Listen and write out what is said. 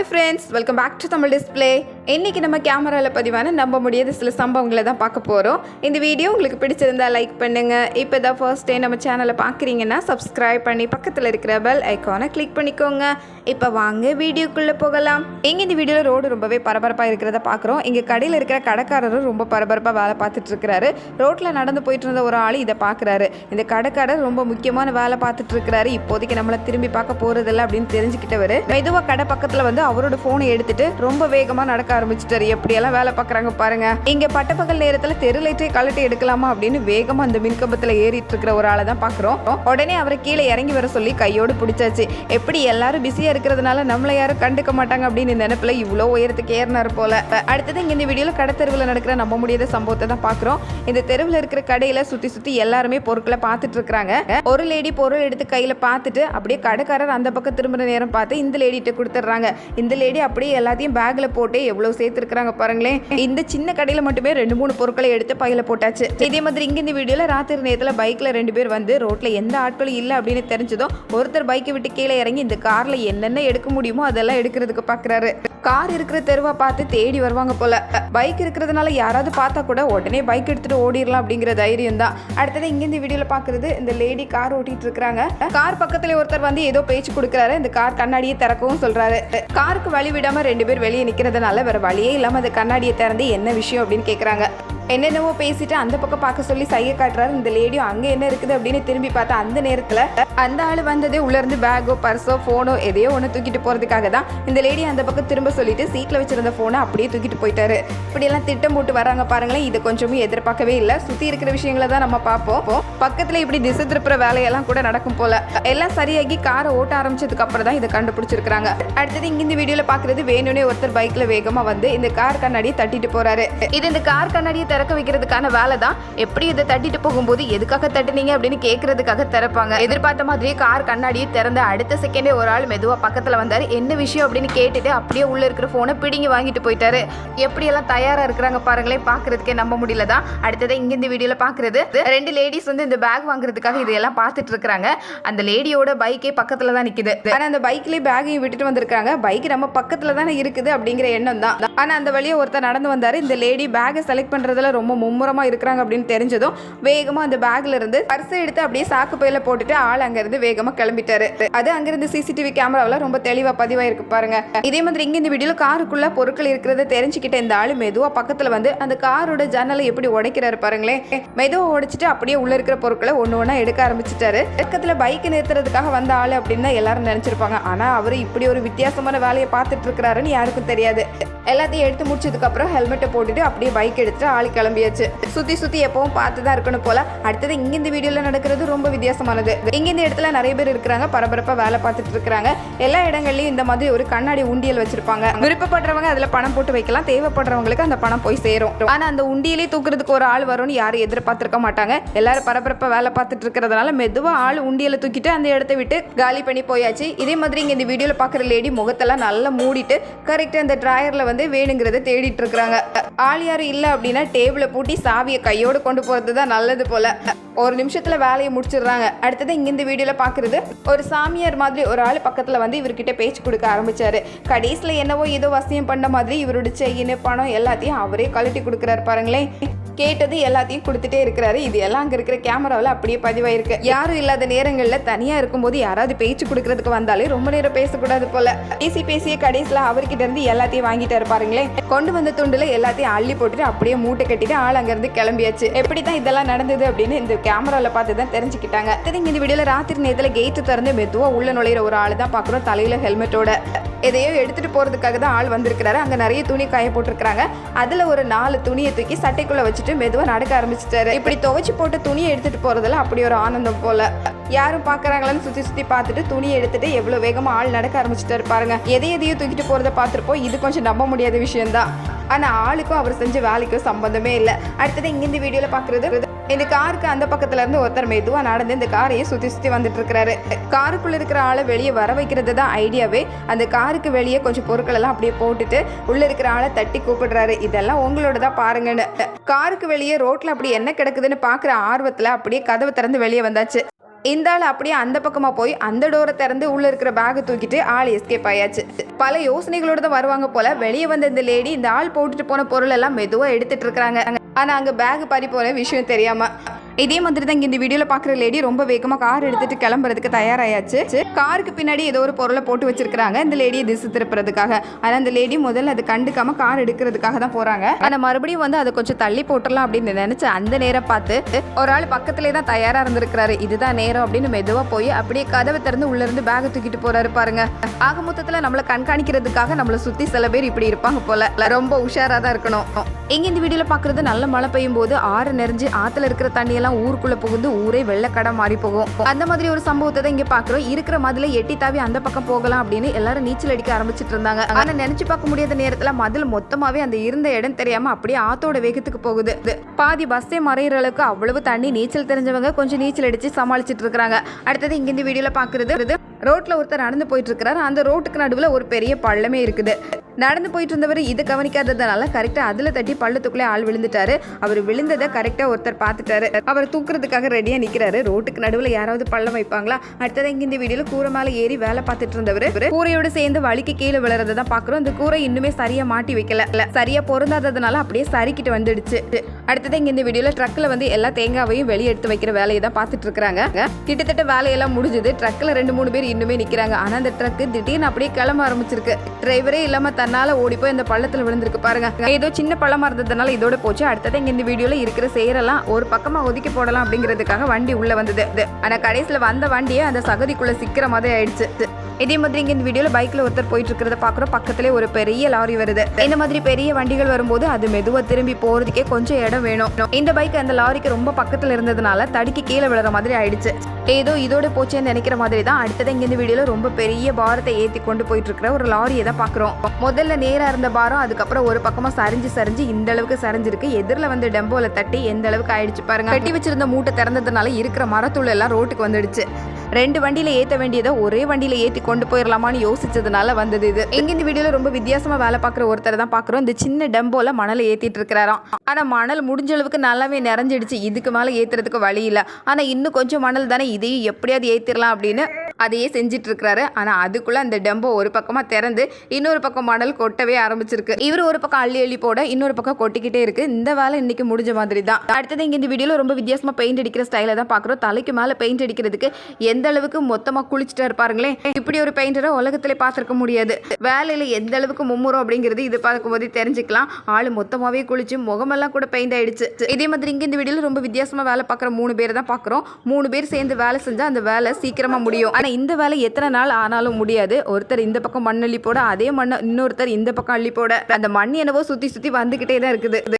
hello friends welcome back to Tamil display இன்றைக்கி நம்ம கேமராவில் பதிவான நம்ப முடியாத சில சம்பவங்களை தான் பார்க்க போகிறோம் இந்த வீடியோ உங்களுக்கு பிடிச்சிருந்தா லைக் பண்ணுங்க. இப்போ தான் ஃபர்ஸ்ட் டே நம்ம சேனலை பார்க்குறீங்கன்னா சப்ஸ்கிரைப் பண்ணி பக்கத்தில் இருக்கிற பெல் ஐக்கானை கிளிக் பண்ணிக்கோங்க. இப்போ வாங்க வீடியோக்குள்ளே போகலாம். எங்கே இந்த வீடியோவில் ரோடு ரொம்பவே பரபரப்பாக இருக்கிறத பார்க்குறோம். இங்கே கடையில் இருக்கிற கடைக்காரரும் ரொம்ப பரபரப்பாக வேலை பார்த்துட்டு இருக்கிறாரு. ரோட்டில் நடந்து போயிட்டு இருந்த ஒரு ஆள் இதை பார்க்குறாரு. இந்த கடைக்காரர் ரொம்ப முக்கியமான வேலை பார்த்துட்டு இருக்கிறாரு. இப்போதைக்கு நம்மளை திரும்பி பார்க்க போகிறதில்ல அப்படின்னு தெரிஞ்சுக்கிட்டவர். மெதுவாக கடை பக்கத்தில் வந்து அவரோட ஃபோனை எடுத்துகிட்டு ரொம்ப வேகமாக நடக்க ஆரம்பிச்சிட்டாரு. எப்படியெல்லாம் வேலை பார்க்குறாங்க பாருங்க. இங்கே பட்டப்பகல் நேரத்தில் தெரு லைட்டை கழட்டி எடுக்கலாமா அப்படின்னு வேகமாக அந்த மின்கம்பத்தில் ஏறிட்டு இருக்கிற ஒரு ஆளை தான் பார்க்குறோம். உடனே அவரை கீழே இறங்கி வர சொல்லி கையோடு பிடிச்சாச்சு. எப்படி எல்லாரும் பிஸியாக இருக்கிறதுனால நம்மளை யாரும் கண்டுக்க மாட்டாங்க அப்படின்னு நினைப்பில் இவ்வளோ உயரத்துக்கு ஏறினார் போல. அடுத்தது இங்கே இந்த வீடியோவில் கடை தெருவில் நடக்கிற நம்ப முடியாத சம்பவத்தை தான் பார்க்குறோம். இந்த தெருவில் இருக்கிற கடையில் சுற்றி சுற்றி எல்லாருமே பொருட்களை பார்த்துட்டு இருக்கிறாங்க. ஒரு லேடி பொருள் எடுத்து கையில் பார்த்துட்டு அப்படியே கடைக்காரர் அந்த பக்கம் திரும்புற நேரம் பார்த்து இந்த லேடிகிட்ட கொடுத்துட்றாங்க. இந்த லேடி அப்படியே எல்லாத்தையும் பேக்ல போட்டு எவ்வளவு சேர்த்துருக்குறாங்க பாருங்களேன். இந்த சின்ன கடையில மட்டுமே ரெண்டு மூணு பொருட்களை எடுத்து பையில போட்டாச்சு. இதே மாதிரி இங்க இந்த வீடியோல ராத்திரி நேரத்துல பைக்ல ரெண்டு பேர் வந்து ரோட்ல எந்த ஆட்களும் இல்லை அப்படின்னு தெரிஞ்சதும் ஒருத்தர் பைக்கை விட்டு கீழே இறங்கி இந்த கார்ல என்னென்ன எடுக்க முடியுமோ அதெல்லாம் எடுக்கிறதுக்கு பாக்குறாரு. கார் இருக்கிற தெருவை பார்த்து தேடி வருவாங்க போல. பைக் இருக்கிறதுனால யாராவது பார்த்தா கூட உடனே பைக் எடுத்துட்டு ஓடிடலாம் அப்படிங்கிற தைரியம் தான். அடுத்தது இங்கேருந்து இந்த வீடியோல பாக்குறது இந்த லேடி கார் ஓட்டிட்டு இருக்கிறாங்க. கார் பக்கத்துல ஒருத்தர் வந்து ஏதோ பேச்சு கொடுக்குறாரு. இந்த கார் கண்ணாடியை திறக்கவும் சொல்றாரு. காருக்கு வழி விடாம ரெண்டு பேர் வெளியே நிக்கிறதுனால வேற வழியே இல்லாம அந்த கண்ணாடியை திறந்து என்ன விஷயம் அப்படின்னு கேக்குறாங்க. என்னென்னவோ பேசிட்டு அந்த பக்கம் பார்க்க சொல்லி சைகை காட்டுறாரு. இந்த லேடியும் அங்க என்ன இருக்குது அப்படின்னு திரும்பி பார்த்தா அந்த நேரத்துல அந்த ஆள் வந்ததே உள்ள இருந்து பேக்கோ பர்ஸோ போனோ எதையோ ஒன்று தூக்கிட்டு போறதுக்காக தான் இந்த லேடி அந்த பக்கம் திரும்ப சொல்லிட்டு சீட்ல வச்சிருந்த போனை அப்படியே தூக்கிட்டு போயிட்டாரு. இப்படியெல்லாம் திட்டம் போட்டு வராங்க பாருங்களேன். இது கொஞ்சமும் எதிர்பார்க்கவே இல்லை. சுத்தி இருக்கிற விஷயங்களை தான் நம்ம பார்ப்போம். பக்கத்துல இப்படி திசை திருப்புற வேலையெல்லாம் கூட நடக்கும் போல. எல்லாம் சரியாகி காரை ஓட்ட ஆரம்பிச்சதுக்கு அப்புறம் தான் இதை கண்டுபிடிச்சிருக்காங்க அடுத்தது இங்க இந்த வீடியோல பாக்குறது வேணும்னே ஒருத்தர் பைக்ல வேகமா வந்து இந்த கார் கண்ணாடியை தட்டிட்டு போறாரு. இது இந்த கார் கண்ணாடியை திறக்க வைக்கிறதுக்கான வேலை தான் எப்படி இதை தட்டிட்டு போகும்போது எதுக்காக தட்டுனீங்க அப்படின்னு கேட்கறதுக்காக திறப்பாங்க. எதிர்பார்த்த மாதிரியே கார் கண்ணாடியை திறந்த அடுத்த செகண்டே ஒரு ஆள் மெதுவா பக்கத்துல வந்தாரு. என்ன விஷயம் அப்படின்னு கேட்டுட்டு அப்படியே உள்ள இருக்கிற போனை பிடிங்கி வாங்கிட்டு போயிட்டாரு. எப்படியெல்லாம் தயாரா இருக்கிறாங்க பாருங்களேன். பாக்குறதுக்கே நம்ப முடியல தான் இங்க இந்த வீடியோல பாக்குறது. ரெண்டு லேடிஸ் வந்து இந்த பேக் வாங்குறதுக்காக இதையெல்லாம் பார்த்துட்டு இருக்காங்க அந்த லேடியோட பைக்கே பக்கத்துல தான் நிக்குது. ஆனா அந்த பைக்லயே பேகையும் விட்டுட்டு வந்திருக்காங்க. பைக் நம்ம பக்கத்துல தானே இருக்குது அப்படிங்கிற எண்ணம் தான் ஆனா அந்த வழியா ஒருத்தர் நடந்து வந்தாரு. இந்த லேடி பேகை செலக்ட் பண்றதுல ரொம்ப மும்முரமா இருக்கிறாங்க அப்படின்னு தெரிஞ்சதும் வேகமா அந்த பேக்ல இருந்து பர்ஸை எடுத்து அப்படியே சாக்கு பையில போட்டுட்டு ஆள் அங்கிருந்து வேகமாக வேகமா கிளம்பிட்டாரு. அது அங்கிருந்து சிசிடிவி கேமராவில் ரொம்ப தெளிவாக பதிவாயிருக்கு பாருங்க. இதே மாதிரி இங்கே இந்த வீடியோவில் காருக்குள்ள பொருட்கள் இருக்கிறத தெரிஞ்சுக்கிட்ட இந்த ஆள் மெதுவாக பக்கத்தில் வந்து அந்த காரோட ஜன்னலை எப்படி உடைக்கிறாரு பாருங்களேன். மெதுவாக உடைச்சிட்டு அப்படியே உள்ள இருக்கிற பொருட்களை ஒன்று ஒன்றா எடுக்க ஆரம்பிச்சிட்டாரு. பக்கத்தில் பைக் நிறுத்துறதுக்காக வந்த ஆள் அப்படின்னு தான் எல்லாரும் நினைச்சிருப்பாங்க. ஆனால் அவர் இப்படி ஒரு வித்தியாசமான வேலையை பார்த்துட்டு இருக்கிறாருன்னு யாருக்கும் தெரியாது. எல்லாத்தையும் எடுத்து முடிச்சதுக்கப்புறம் ஹெல்மெட்டை போட்டுட்டு அப்படியே பைக் எடுத்துட்டு ஆள் கிளம்பியாச்சு. சுத்தி சுத்தி எப்பவும் பார்த்து தான் இருக்கணும் போல. அடுத்தது இங்க இந்த வீடியோல நடக்கிறது ரொம்ப வித்தியாசமானது. இங்க இந்த இடத்துல நிறைய பேர் இருக்கிறாங்க. பரபரப்பா வேலை பார்த்துட்டு இருக்காங்க எல்லா இடங்கள்லயும் இந்த மாதிரி ஒரு கண்ணாடி உண்டியல் வச்சிருப்பாங்க. விருப்பப்படுறவங்க அதுல பணம் போட்டு வைக்கலாம். தேவைப்படுறவங்களுக்கு அந்த பணம் போய் சேரும். ஆனா அந்த உண்டியலே தூக்குறதுக்கு ஒரு ஆள் வரும்னு யாரும் எதிர்பார்த்திருக்க மாட்டாங்க. எல்லாரும் பரபரப்பா வேலை பார்த்துட்டு இருக்கிறதுனால மெதுவா ஆள் உண்டியலை தூக்கிட்டு அந்த இடத்த விட்டு காலி பண்ணி போயாச்சு. இதே மாதிரி இங்க இந்த வீடியோல பாக்குற லேடி முகத்தெல்லாம் நல்லா மூடிட்டு கரெக்டா அந்த டிராயர்ல வந்து வேணுங்கிறத தேடிட்டு இருக்காங்க ஆள் யாரும் இல்ல அப்படின்னா டேபிளை பூட்டி சாவியை கையோடு கொண்டு போகிறது தான் நல்லது போல. ஒரு நிமிஷத்தில் வேலையை முடிச்சிடுறாங்க. அடுத்தது இங்கே இந்த வீடியோவில் பாக்குறது ஒரு சாமியார் மாதிரி ஒரு ஆள் பக்கத்தில் வந்து இவர்கிட்ட பேச்சு கொடுக்க ஆரம்பித்தார் கடைசியில் என்னவோ ஏதோ வசியம் பண்ண மாதிரி இவரோட செயின் பணம் எல்லாத்தையும் அவரே கழட்டி கொடுக்குறாரு பாருங்களேன். கேட்டது எல்லாத்தையும் கொடுத்துட்டே இருக்கிறாரு. இது எல்லாம் அங்க இருக்கிற கேமராவில் அப்படியே பதிவாயிருக்கு. யாரும் இல்லாத நேரங்களில் தனியா இருக்கும்போது யாராவது பேச்சு கொடுக்கறதுக்கு வந்தாலே ரொம்ப நேரம் பேசக்கூடாது போல. பேசி பேசிய கடைசியில் அவர்கிட்ட இருந்து எல்லாத்தையும் வாங்கிட்டாரு பாருங்களேன். கொண்டு வந்த துண்டுல எல்லாத்தையும் அள்ளி போட்டுட்டு அப்படியே மூட்டை கட்டிட்டு ஆள் அங்கிருந்து கிளம்பியாச்சு. எப்படி தான் இதெல்லாம் நடந்தது அப்படின்னு இந்த கேமராவில் பார்த்து தான் தெரிஞ்சுக்கிட்டாங்க இந்த வீடியோல ராத்திரி நேரத்தில் கேட்டு திறந்து மெதுவா உள்ள நுழையிற ஒரு ஆள் தான் பார்க்குறோம். தலையில ஹெல்மெட்டோட எதையோ எடுத்துட்டு போறதுக்காக தான் ஆள் வந்திருக்கிறாரு. அங்க நிறைய துணி காய போட்டிருக்கிறாங்க. அதுல ஒரு நாலு துணியை தூக்கி சட்டைக்குள்ள வச்சுட்டு மெதுவா நடக்க ஆரம்பிச்சிட்டாரு. இப்படி துவைச்சு போட்டு துணியை எடுத்துட்டு போறதுல அப்படி ஒரு ஆனந்தம் போல. யாரும் பாக்குறாங்களான்னு சுத்தி சுத்தி பார்த்துட்டு துணியை எடுத்துட்டு எவ்வளவு வேகமா ஆள் நடக்க ஆரம்பிச்சிட்டாரு பாருங்க. எதை எதையோ தூக்கிட்டு போகிறத பார்த்துருப்போம். இது கொஞ்சம் நம்ப முடியாத விஷயம்தான். ஆனா ஆளுக்கும் அவர் செஞ்ச வேலைக்கும் சம்பந்தமே இல்லை. அடுத்தது இங்க இந்த வீடியோல பாக்குறது இந்த காருக்கு அந்த பக்கத்துல இருந்து ஒருத்தர் மெதுவா நடந்து இந்த காரையே சுத்தி சுத்தி வந்துட்டு இருக்கிறாரு காருக்குள்ள இருக்கிற ஆளை வெளியே வர வைக்கிறது தான் ஐடியாவே. அந்த காருக்கு வெளியே கொஞ்சம் பொருட்கள் எல்லாம் அப்படியே போட்டுட்டு உள்ள இருக்கிற ஆளை தட்டி கூப்பிடுறாரு. இதெல்லாம் உங்களோட தான் பாருங்கன்னு. காருக்கு வெளியே ரோட்ல அப்படி என்ன கிடக்குதுன்னு பாக்குற ஆர்வத்துல அப்படியே கதவை திறந்து வெளியே வந்தாச்சு. இந்த ஆள் அப்படியே அந்த பக்கமாக போய் அந்த டோரை திறந்து உள்ளே இருக்கிற பேகை தூக்கிட்டு ஆள் எஸ்கேப் ஆயாச்சு. பல யோசனைகளோட தான் வருவாங்க போல. வெளியே வந்த இந்த லேடி இந்த ஆள் போட்டுட்டு போன பொருள் எல்லாம் மெதுவாக எடுத்துட்டு இருக்கிறாங்க. ஆனால் அங்கே பேக் பறி போகிற விஷயம் தெரியாமல் இதே மாதிரி தான் இங்கே இந்த வீடியோல பாக்குற லேடி ரொம்ப வேகமா கார் எடுத்துட்டு கிளம்புறதுக்கு தயாராயாச்சு. காருக்கு பின்னாடி ஏதோ ஒரு பொருளை போட்டு வச்சிருக்காங்க இந்த லேடியை திசை திருப்புறதுக்காக. ஆனா அந்த லேடி முதல்ல அது கண்டுக்காம கார் எடுக்கிறதுக்காக தான் போறாங்க. ஆனா மறுபடியும் வந்து அதை கொஞ்சம் தள்ளி போட்டுடலாம் அப்படின்னு நினைச்சு அந்த நேரம் பார்த்து ஒரு ஆள் பக்கத்திலே தான் தயாரா இருந்திருக்கிறாரு. இதுதான் நேரம் அப்படின்னு மெதுவா போய் அப்படியே கதவை திறந்து உள்ள இருந்து பேக தூக்கிட்டு போறாரு பாருங்க. ஆக மொத்தத்துல நம்மளை கண்காணிக்கிறதுக்காக நம்மளை சுத்தி சில பேர் இப்படி இருப்பாங்க போல. ரொம்ப உஷாரா தான் இருக்கணும். எங்க இந்த வீடியோல பாக்குறது நல்ல மழை பெய்யும் போது ஆறு நெறிஞ்சு ஆத்துல இருக்கிற தண்ணி எல்லாம் ஊருக்குள்ள புகுந்து ஊரே வெள்ளக்கடை மாறி போகும். அந்த மாதிரி ஒரு சம்பவத்தை தான் இங்க பாக்குறோம். இருக்கிற மதுல எட்டி தாவி அந்த பக்கம் போகலாம் அப்படின்னு எல்லாரும் நீச்சல் அடிக்க ஆரம்பிச்சிட்டு இருந்தாங்க. ஆனா நினைச்சு பார்க்க முடியாத நேரத்துல மதுல மொத்தமாவே அந்த இருந்த இடம் தெரியாம அப்படியே ஆத்தோட வேகத்துக்கு போகுது. பாதி பஸ்ஸே மறையிற அளவுக்கு அவ்வளவு தண்ணி நீச்சல் தெரிஞ்சவங்க கொஞ்சம் நீச்சல் அடிச்சு சமாளிச்சிட்டு இருக்காங்க அடுத்தது இங்க இந்த வீடியோல பாக்குறது ரோட்ல ஒருத்தர் நடந்து போயிட்டு இருக்கிறாரு. அந்த ரோட்டுக்கு நடுவுல ஒரு பெரிய பள்ளமே இருக்குது. நடந்து போயிட்டு இருந்தவர் இதை கவனிக்காததுனால கரெக்டாக அதில் தட்டி பள்ளத்துக்குள்ளே ஆள் விழுந்துட்டாரு. அவர் விழுந்ததை கரெக்டாக ஒருத்தர் பார்த்துட்டாரு. அவர் தூக்குறதுக்காக ரெடியாக நிற்கிறாரு ரோட்டுக்கு நடுவில் யாராவது பள்ளம் வைப்பாங்களா? அடுத்தது இங்கே இந்த வீடியோவில் கூரை மேலே ஏறி வேலை பார்த்துட்டு இருந்தவர் கூரையோடு சேர்ந்து வலிக்கு கீழே விழுறதை தான் பார்க்குறோம். இந்த கூரை இன்னுமே சரியாக மாட்டி வைக்கல. சரியாக பொருந்தாததுனால அப்படியே சரிக்கிட்டு வந்துடுச்சு. அடுத்தது இங்கே இந்த வீடியோவில் ட்ரக்கில் வந்து எல்லா தேங்காவையும் வெளியே எடுத்து வைக்கிற வேலையை தான் பார்த்துட்டு இருக்கிறாங்க கிட்டத்தட்ட வேலையெல்லாம் முடிஞ்சது. ட்ரக்கில் ரெண்டு மூணு பேர் இன்னுமே நிற்கிறாங்க ஆனால் அந்த ட்ரக் திடீர்னு அப்படியே கிளம்ப ஆரம்பிச்சிருக்கு. டிரைவரே இல்லாம தன்னால ஓடி போய் அந்த பள்ளத்தில் விழுந்திருக்கு. பாருங்க. ஏதோ சின்ன பள்ளமாக இருந்ததுனால இதோட போச்சு. அடுத்தது இங்க இந்த வீடியோல இருக்கிற சேரெல்லாம் ஒரு பக்கமா ஒதுக்கி போடலாம் அப்படிங்கிறதுக்காக வண்டி உள்ள வந்தது. ஆனா கடைசியில வந்த வண்டியே அந்த சகதிக்குள்ள சிக்கிற மாதிரி ஆயிடுச்சு. இதே மாதிரி இங்கே இந்த வீடியோவில் பைக்கில் ஒருத்தர் போயிட்டு இருக்கிறத பார்க்குறோம். பக்கத்திலே ஒரு பெரிய லாரி வருது. இந்த மாதிரி பெரிய வண்டிகள் வரும்போது அது மெதுவாக திரும்பி போகிறதுக்கே கொஞ்சம் இடம் வேணும். இந்த பைக் அந்த லாரிக்கு ரொம்ப பக்கத்தில் இருந்ததுனால தடுக்கி கீழே விழுற மாதிரி ஆயிடுச்சு. ஏதோ இதோட போச்சேன்னு நினைக்கிற மாதிரி தான் அடுத்தது இங்கே இந்த வீடியோவில் ரொம்ப பெரிய பாரத்தை ஏற்றி கொண்டு போயிட்டு இருக்கிற ஒரு லாரியை தான் பார்க்குறோம். முதல்ல நேராக இருந்த பாரம் அதுக்கப்புறம் ஒரு பக்கமாக சரிஞ்சு சரிஞ்சு இந்த அளவுக்கு சரிஞ்சிருக்கு. எதிரில் வந்து டெம்போவில் தட்டி எந்த அளவுக்கு ஆயிடுச்சு பாருங்க. கட்டி வச்சிருந்த மூட்டை திறந்ததுனால இருக்கிற மரத்துள்ள எல்லாம் ரோட்டுக்கு வந்துடுச்சு. ரெண்டு வண்டியில ஏத்த வேண்டியதை ஒரே வண்டியில ஏத்தி கொண்டு போயிடலாமான்னு யோசிச்சதுனால வந்தது இது. எங்க இந்த வீடியோல ரொம்ப வித்தியாசமா வேலை பார்க்குற ஒருத்தரை தான் பாக்குறோம் இந்த சின்ன டெம்போல மணலை ஏத்திட்டு இருக்கிறாராம். ஆனா மணல் முடிஞ்ச அளவுக்கு நல்லாவே நிறைஞ்சிடுச்சு. இதுக்கு மேல ஏத்துறதுக்கு வழி இல்ல. ஆனா இன்னும் கொஞ்சம் மணல் தானே இதையும் எப்படியாவது ஏத்திரலாம் அப்படின்னு அதையே செஞ்சிட்டு இருக்கிறாரு ஆனா அதுக்குள்ள அந்த டெம்போ ஒரு பக்கமா திறந்து இன்னொரு பக்கம் மணல் கொட்டவே ஆரம்பிச்சிருக்கு. இவர் ஒரு பக்கம் அள்ளி அள்ளி போட இன்னொரு பக்கம் கொட்டிக்கிட்டே இருக்கு. இந்த வேலை இன்னைக்கு முடிஞ்ச மாதிரி தான். அடுத்தது இங்க இந்த வீடியோல ரொம்ப வித்தியாசமா பெயிண்ட் அடிக்கிற ஸ்டைல தான் பாக்குறோம் தலைக்கு மேல பெயிண்ட் அடிக்கிறதுக்கு எந்த அளவுக்கு மொத்தமா குளிச்சுட்டு இருப்பாருங்களே இப்படி ஒரு பெயிண்டரை உலகத்திலே பார்த்துருக்க முடியாது. வேலையில எந்த அளவுக்கு மும்முரம் அப்படிங்கிறது இது பார்க்கும்போதே தெரிஞ்சுக்கலாம். ஆளு மொத்தமாவே குளிச்சு முகமெல்லாம் கூட பெயிண்ட் ஆயிடுச்சு. இதே மாதிரி இங்க இந்த வீடியோல ரொம்ப வித்தியாசமா வேலை பார்க்குற மூணு பேர் தான் பார்க்குறோம். மூணு பேர் சேர்ந்து வேலை செஞ்சா அந்த வேலை சீக்கிரமா முடியும். ஆனா இந்த வேலை எத்தனை நாள் ஆனாலும் முடியாது. ஒருத்தர் இந்த பக்கம் மண் அள்ளி போட அதே மண்ணை இன்னொருத்தர் இந்த பக்கம் அள்ளி போட. அந்த மண் என்னவோ சுத்தி சுத்தி வந்துகிட்டே தான் இருக்குது.